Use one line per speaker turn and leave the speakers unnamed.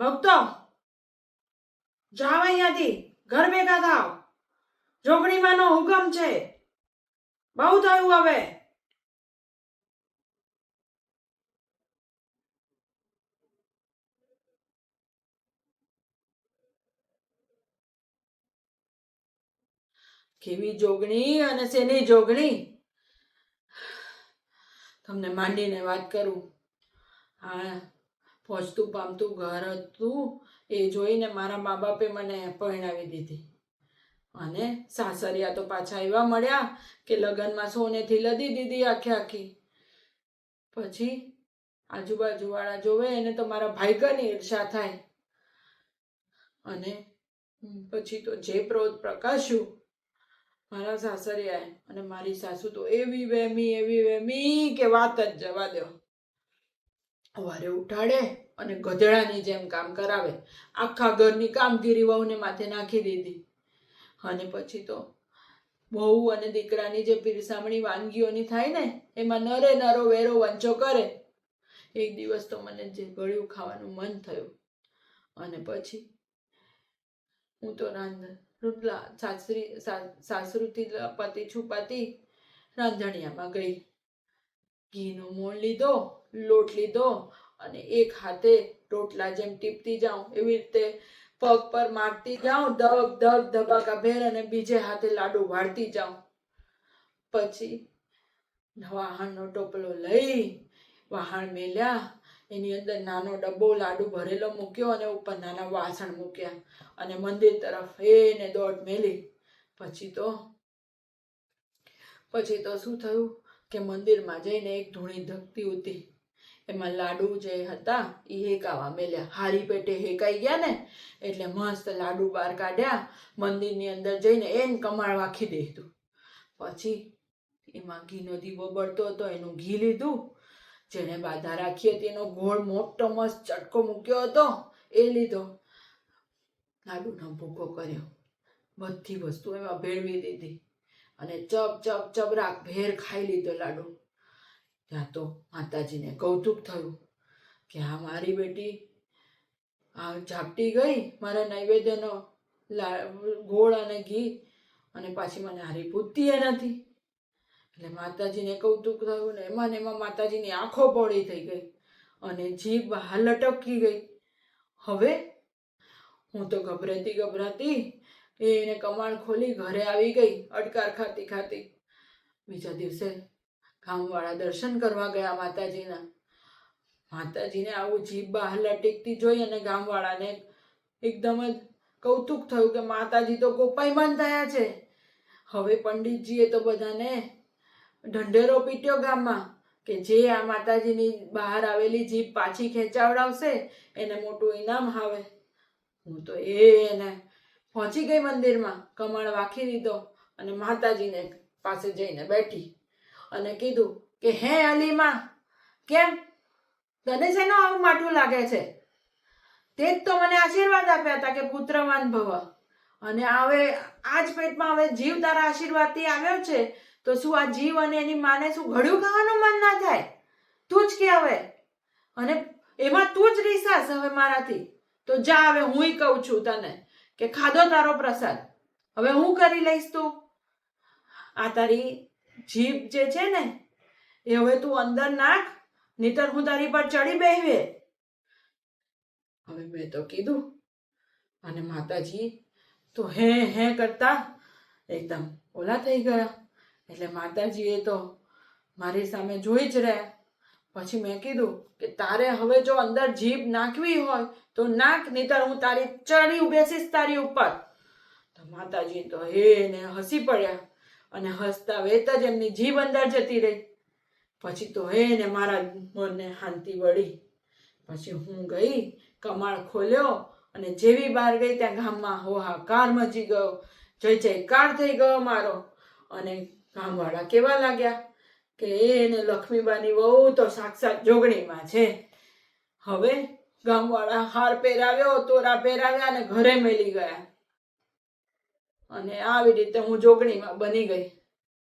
ભક્તો જાવ અહીંયાથી. ઘર ભેગા થાવ. જોગણીમાંનો હુકમ છે. બહુ થયું હવે. કેવી જોગણી અને શેની જોગણી? તમને માંડીને વાત કરું. હા. પહોંચતું પામતું ઘર હતું એ જોઈને મારા મા બાપે મને પરણાવી દીધી. અને સાસરિયા તો પાછા એવા મળ્યા કે લગ્નમાં સોનેથી લદી દીધી આખી આખી. પછી આજુબાજુવાળા જોવે એને તો મારા ભાઈકાની ઈર્ષા થાય. અને પછી તો જે પ્રોત પ્રકાશ્યું મારા સાસરિયાએ, અને મારી સાસુ તો એવી વહેમી એવી વહેમી કે વાત જ જવા દો. સવારે ઉઠાડે અને ગધેડાની જેમ કામ કરાવે. આખા ઘરની કામગીરી વહુને માથે નાખી દીધી. અને પછી તો વહુ અને દીકરાની જે પીરસામણી વાનગીઓની થાય ને, એમાં નરે નરો વેરો વંચો કરે. એક દિવસ તો મને જે ગળ્યું ખાવાનું મન થયું. અને પછી હું તો રાંધ રૂપલા સાસરી સાસરુથી લપાતી છુપાતી રાંધણિયામાં ગઈ. ઘીનો મોણ લીધો, લોટ લીધો અને એક હાથે રોટલા જેમ ટીપતી જાઉં, એવી રીતે પગ પર મારતી જાઉં ધબ ધબ ધબાકા ભેર અને બીજે હાથે લાડુ વાળતી જાઉં. પછી વાહણનો ટોપલો લઈ વાહણ મેલ્યા, એની અંદર નાનો ડબ્બો લાડુ ભરેલો મૂક્યો અને ઉપર નાના વાસણ મૂક્યા અને મંદિર તરફ એને દોડ મેલી. પછી તો પછી તો શું થયું? કે મંદિરમાં જઈને એક ધૂણી ધકતી હતી એમાં લાડુ જે હતા એ હેકાવા મેલ્યા. હારી પેટે હેકાઈ ગયા ને, એટલે મસ્ત લાડુ બહાર કાઢ્યા, મંદિરની અંદર જઈને એને કમાળ વાખી દીધું. પછી એમાં ઘીનો દીવો બળતો હતો, એનું ઘી લીધું. જેણે બાધા રાખી હતી, એનો ગોળ મોટો મસ્ત ચટકો મૂક્યો હતો, એ લીધો. લાડુનો ભૂકો કર્યો. બધી વસ્તુ એમાં ભેળવી દીધી. અને ચપ ચપ ચબરાક ભેર ખાઈ લીધો લાડુ. ત્યાં તો માતાજીને કૌતુક થયું કે આ મારી બેટી આ ઝાપટી ગઈ, મારા નૈવેદ્યનો લા, ગોળ અને ઘી અને પાછી મને હારી પૂછતી એ નથી. એટલે માતાજીને કૌતુક થયું ને એમાં ને એમાં માતાજીની આંખો પોળી થઈ ગઈ અને જીભ બહાર લટકી ગઈ. હવે હું તો ગભરાતી ગભરાતી એને કમાણ ખોલી ઘરે આવી ગઈ, અટકાર ખાતી ખાતી. બીજા દિવસે ગામવાળા દર્શન કરવા ગયા માતાજીના. માતાજીને આવું જીભ બહાર લટકતી જોઈ અને ગામવાળાને એકદમ જ કૌતુક થયું કે માતાજી તો ગોપાઈમાન થયા છે. હવે પંડિતજીએ તો બધાને ઢંઢેરો પીટ્યો ગામમાં કે જે આ માતાજીની બહાર આવેલી જીભ પાછી ખેંચાવડાવશે, એને મોટું ઇનામ આવે. હું તો એને પહોંચી ગઈ મંદિરમાં, કમળ વાખી દીધો અને માતાજીને પાસે જઈને બેઠી અને કીધું કે, હે અલીમા, કેમ? તને શેનો આવું માઠું લાગે છે? તે જ તો મને આશીર્વાદ આપ્યા હતા કે પુત્રવાન ભવ. અને હવે આ જ પેટમાં હવે જીવ તારા આશીર્વાદથી આવ્યો છે, તો શું આ જીવ અને એની માને શું ઘડ્યું ખાવાનું મન ના થાય? તું જ કે હવે. અને એમાં તું જ રીસાસ હવે મારાથી. તો જા હવે, હુંય કહું છું તને. કે ખાધો તારો પ્રસાદ. હવે હું કરી લઈશ તું? આ તારી જીભ જે છે ને, એ હવે તું અંદર નાખ, નહીતર હું તારી પર ચડી બેહવે હવે મેં તો કીધું, અને માતાજી તો હે હે કરતા એકદમ ઓલા થઈ ગયા. એટલે માતાજીએ તો મારી સામે જોઈ જ રહ્યા. પછી મેં કીધું કે તારે હવે જો અંદર જીભ નાખવી હોય તો નાખ, નહીતર હું તારી ચડી બેસીશ તારી ઉપર. તો માતાજી તો હે ને હસી પડ્યા અને હસતા વેત જ એમની જીભ અંદર જતી રહી. પછી તો હે ને મારા મનને શાંતિ વળી. પછી હું ગઈ, કમાળ ખોલ્યો અને જેવી બહાર ગઈ ત્યાં ગામમાં હોહાકાર મચી ગયો. જય જયકાર થઈ ગયો મારો. અને ગામવાળા કેવા લાગ્યા? કે એને લક્ષ્મીબાની વહુ તો સાક્ષાત જોગણીમાં છે. હવે ગામવાળા હાર પહેરાવ્યો, તોરા પહેરાવ્યા અને ઘરે મેલી ગયા. અને આવી રીતે હું જોગણીમાં બની ગઈ.